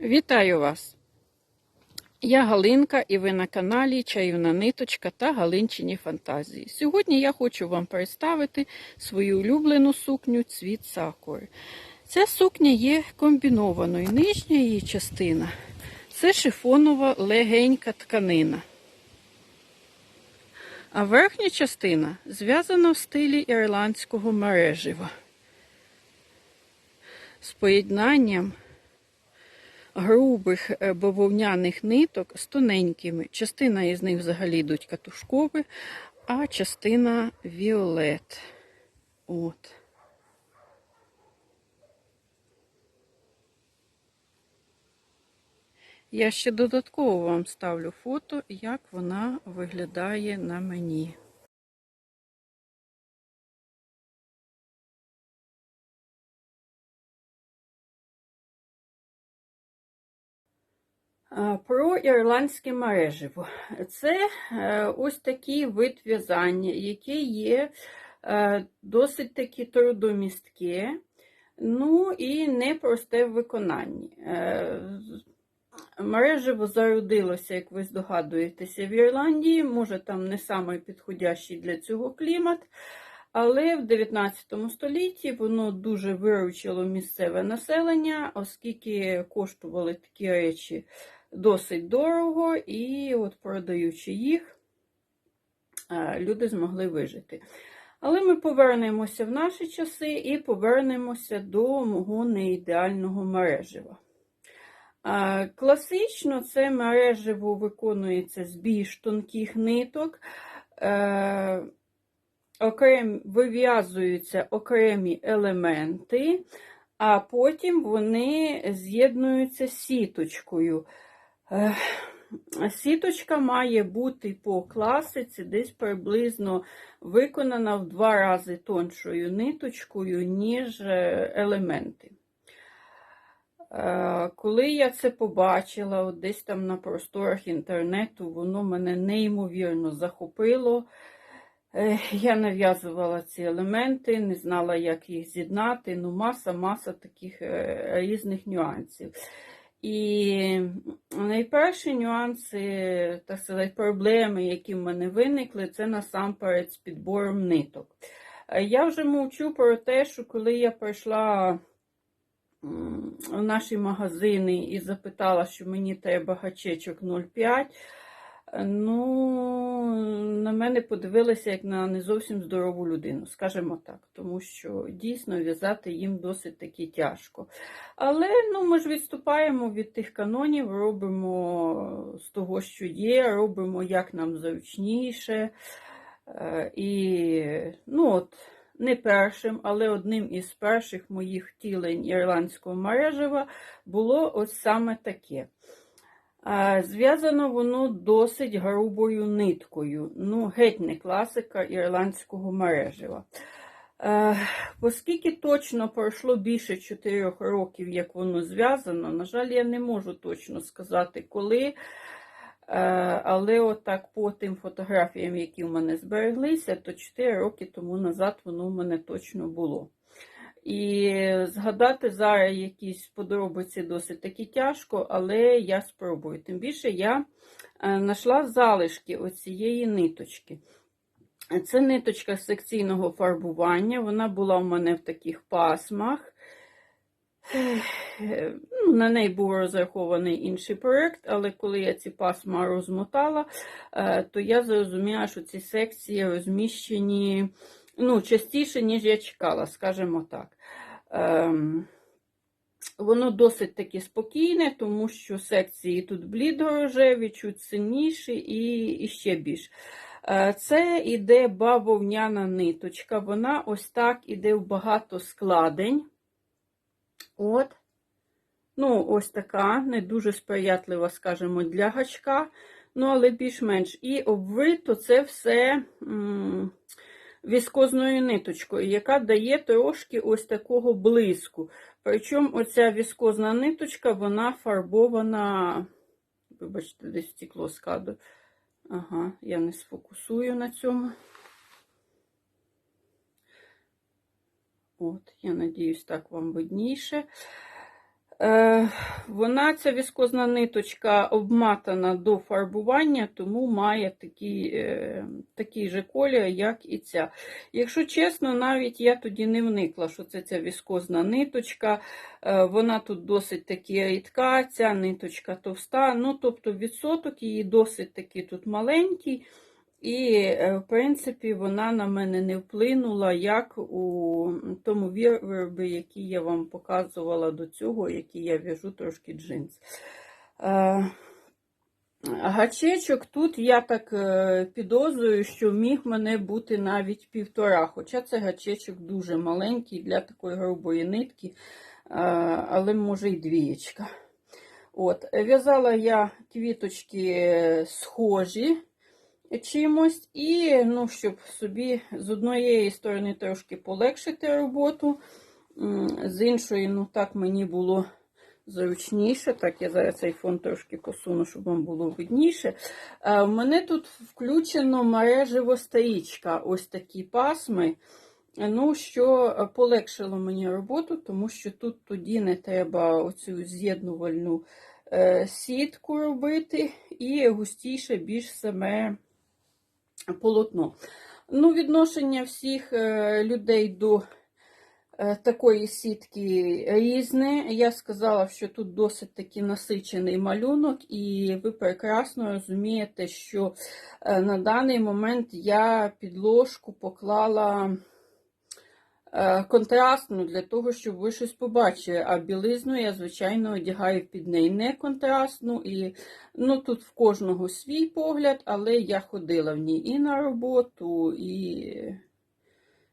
Вітаю вас! Я Галинка і ви на каналі Чаюна Ниточка та Галинчині Фантазії. Сьогодні я хочу вам представити свою улюблену сукню цвіт сакури. Ця сукня є комбінованою. Нижня її частина це шифонова легенька тканина. А верхня частина зв'язана в стилі ірландського мережива з поєднанням грубих е, бавовняних ниток з тоненькими. Частина із них взагалі йдуть катушкові, а частина віолет. От. Я ще додатково вам ставлю фото, як вона виглядає на мені. Про ірландське мереживо. Це е, ось такий вид в'язання, який є е, досить таки трудомістке, ну і непросте в виконанні. Е, мереживо зародилося, як ви здогадуєтеся, в Ірландії, може там не самий підходящий для цього клімат. Але в 19 столітті воно дуже виручило місцеве населення, оскільки коштували такі речі досить дорого, і от продаючи їх, люди змогли вижити. Але ми повернемося в наші часи і повернемося до мого неідеального мережива. Класично це мереживо виконується з більш тонких ниток, е, окрем, вив'язуються окремі елементи, а потім вони з'єднуються сіточкою. Сіточка має бути по класиці десь приблизно виконана в два рази тоншою ниточкою, ніж е, елементи. Е, коли я це побачила, десь там на просторах інтернету, воно мене неймовірно захопило. Е, я нав'язувала ці елементи, не знала, як їх з'єднати, ну маса-маса таких різних нюансів. І найперші нюанси, так сказати, проблеми, які в мене виникли, це насамперед з підбором ниток. Я вже мовчу про те, що коли я прийшла в наші магазини і запитала, що мені треба гачечок 0,5, Ну, на мене подивилися як на не зовсім здорову людину, скажімо так, тому що дійсно в'язати їм досить таки тяжко. Але ну, ми ж відступаємо від тих канонів, робимо з того, що є, робимо як нам зручніше. Е, і, ну от, не першим, але одним із перших моїх втілень ірландського мережева було ось саме таке. Зв'язано воно досить грубою ниткою. Ну, геть не класика ірландського мережева. Оскільки точно пройшло більше 4 років, як воно зв'язано, на жаль, я не можу точно сказати, коли. Але отак по тим фотографіям, які в мене збереглися, то 4 роки тому назад воно в мене точно було. І згадати зараз якісь подробиці досить таки тяжко, але я спробую. Тим більше я е, знайшла залишки оцієї ниточки. Це ниточка секційного фарбування, вона була в мене в таких пасмах. Ну, На неї був розрахований інший проєкт, але коли я ці пасма розмотала, е, то я зрозуміла, що ці секції розміщені ну, частіше, ніж я чекала, скажімо так. Ем, Воно досить таки спокійне, тому що секції тут блідорожеві, чуть сильніші і, і ще більш. Е, це іде бавовняна ниточка, вона ось так іде в багато складень. От. Ну, ось така, не дуже сприятлива, скажімо, для гачка, ну, але більш-менш. І обвито це все. М віскозною ниточкою, яка дає трошки ось такого блиску. Причому оця віскозна ниточка, вона фарбована, вибачте, десь стекло з кадру. Ага, я не сфокусую на цьому. От, я надіюсь, так вам видніше. Е, вона, ця віскозна ниточка, обматана до фарбування, тому має такий, е, такий же колір, як і ця. Якщо чесно, навіть я тоді не вникла, що це ця віскозна ниточка. Е, вона тут досить таки рідка, ця ниточка товста. Ну, тобто відсоток її досить таки тут маленький. І, е, в принципі, вона на мене не вплинула, як у тому вір- виробі, який я вам показувала до цього, який я в'яжу трошки джинс. Е, Гачечок тут я так е, підозрюю, що міг мене бути навіть півтора, хоча це гачечок дуже маленький для такої грубої нитки, але може й двієчка. От, В'язала я квіточки схожі чимось, і ну, щоб собі з однієї сторони трошки полегшити роботу, з іншої, ну так мені було зручніше. Так, я зараз цей фон трошки посуну, щоб вам було видніше. Е, У мене тут включено мережево стрічка, ось такі пасми. Ну, що полегшило мені роботу, тому що тут тоді не треба оцю з'єднувальну е, сітку робити, і густіше більш саме полотно. Ну, відношення всіх е, людей до е, такої сітки різне. Я сказала, що тут досить таки насичений малюнок, і ви прекрасно розумієте, що е, на даний момент я підложку поклала контрастну для того, щоб ви щось побачили. А білизну я, звичайно, одягаю під неї не контрастну. І ну, тут в кожного свій погляд, але я ходила в ній і на роботу, і.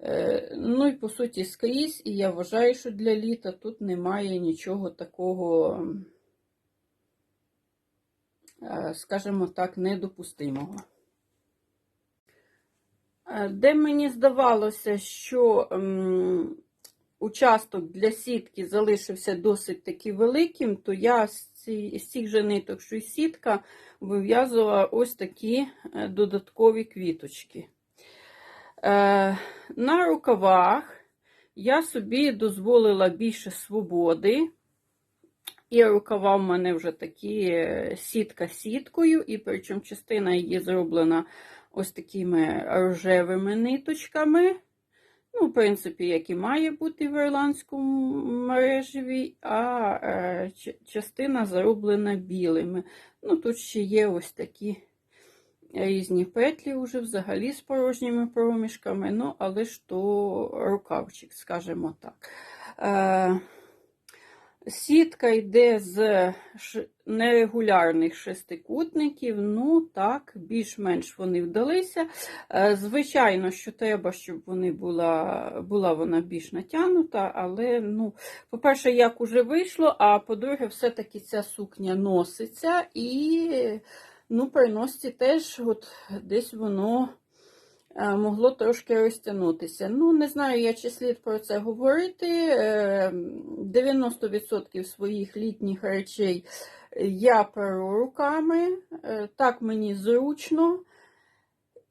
е, Ну і по суті скрізь, і я вважаю, що для літа тут немає нічого такого, е, скажімо так, недопустимого. Е, Де мені здавалося, що ем, участок для сітки залишився досить таки великим, то я з, цих же ниток, що й сітка, вив'язувала ось такі е, додаткові квіточки. Е, на рукавах я собі дозволила більше свободи. І рукава в мене вже такі сітка сіткою, і причому частина її зроблена ось такими рожевими ниточками. Ну, в принципі, як і має бути в ірландському мережеві, а е, частина зроблена білими. Ну, тут ще є ось такі різні петлі вже взагалі з порожніми проміжками, ну, але ж то рукавчик, скажімо так. Е, Сітка йде з нерегулярних шестикутників, ну так, більш-менш вони вдалися. Е, Звичайно, що треба, щоб вони була, була вона більш натягнута, але, ну, по-перше, як уже вийшло, а по-друге, все-таки ця сукня носиться і ну, при теж от, десь воно могло трошки розтягнутися. Ну, не знаю, я чи слід про це говорити. Е, 90% своїх літніх речей я перу руками, Е, так мені зручно.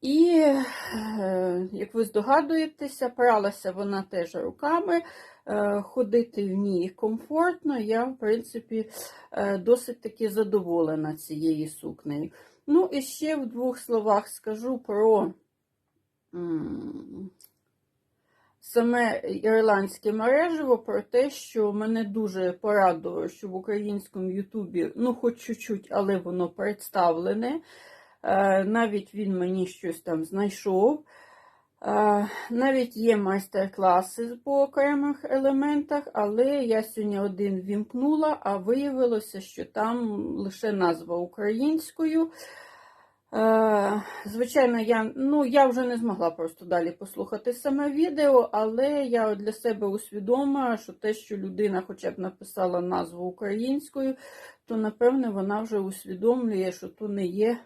І, е, як ви здогадуєтеся, пралася вона теж руками, е, ходити в ній комфортно. Я, в принципі, е, досить таки задоволена цією сукнею. Ну, і ще в двох словах скажу про саме ірландське мережево, про те, що мене дуже порадувало, що в українському Ютубі, ну, хоч чуть-чуть, але воно представлене. Е, Навіть він мені щось там знайшов. Е, Навіть є майстер-класи по окремих елементах, але я сьогодні один вімкнула, а виявилося, що там лише назва українською. Звичайно, я, ну, я вже не змогла просто далі послухати саме відео, але я для себе усвідомила, що те, що людина хоча б написала назву українською, то напевне вона вже усвідомлює, що то не є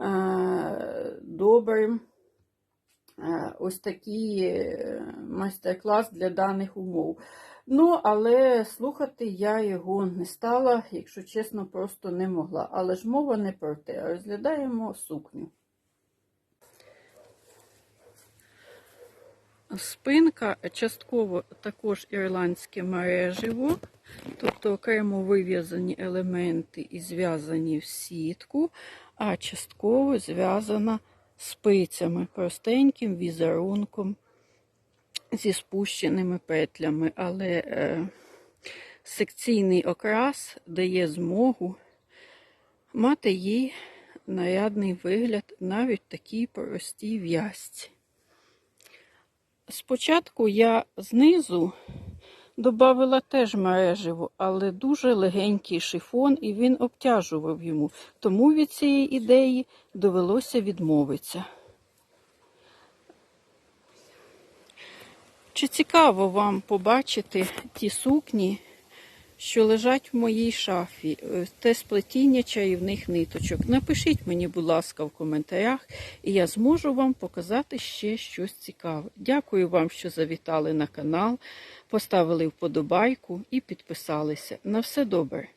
е, добрим ось такий е, майстер-клас для даних умов. Ну, але слухати я його не стала, якщо чесно, просто не могла. Але ж мова не про те. Розглядаємо сукню. Спинка частково також ірландське мереживо, тобто окремо вив'язані елементи і зв'язані в сітку, а частково зв'язана спицями, простеньким візерунком зі спущеними петлями. Але е, секційний окрас дає змогу мати їй нарядний вигляд навіть такій простій в'язці. Спочатку я знизу додавала теж мереживо, але дуже легенький шифон, і він обтяжував йому. Тому від цієї ідеї довелося відмовитися. Чи цікаво вам побачити ті сукні, що лежать в моїй шафі, е, те сплетіння чаївних ниточок? Напишіть мені, будь ласка, в коментарях, і я зможу вам показати ще щось цікаве. Дякую вам, що завітали на канал, поставили вподобайку і підписалися. На все добре!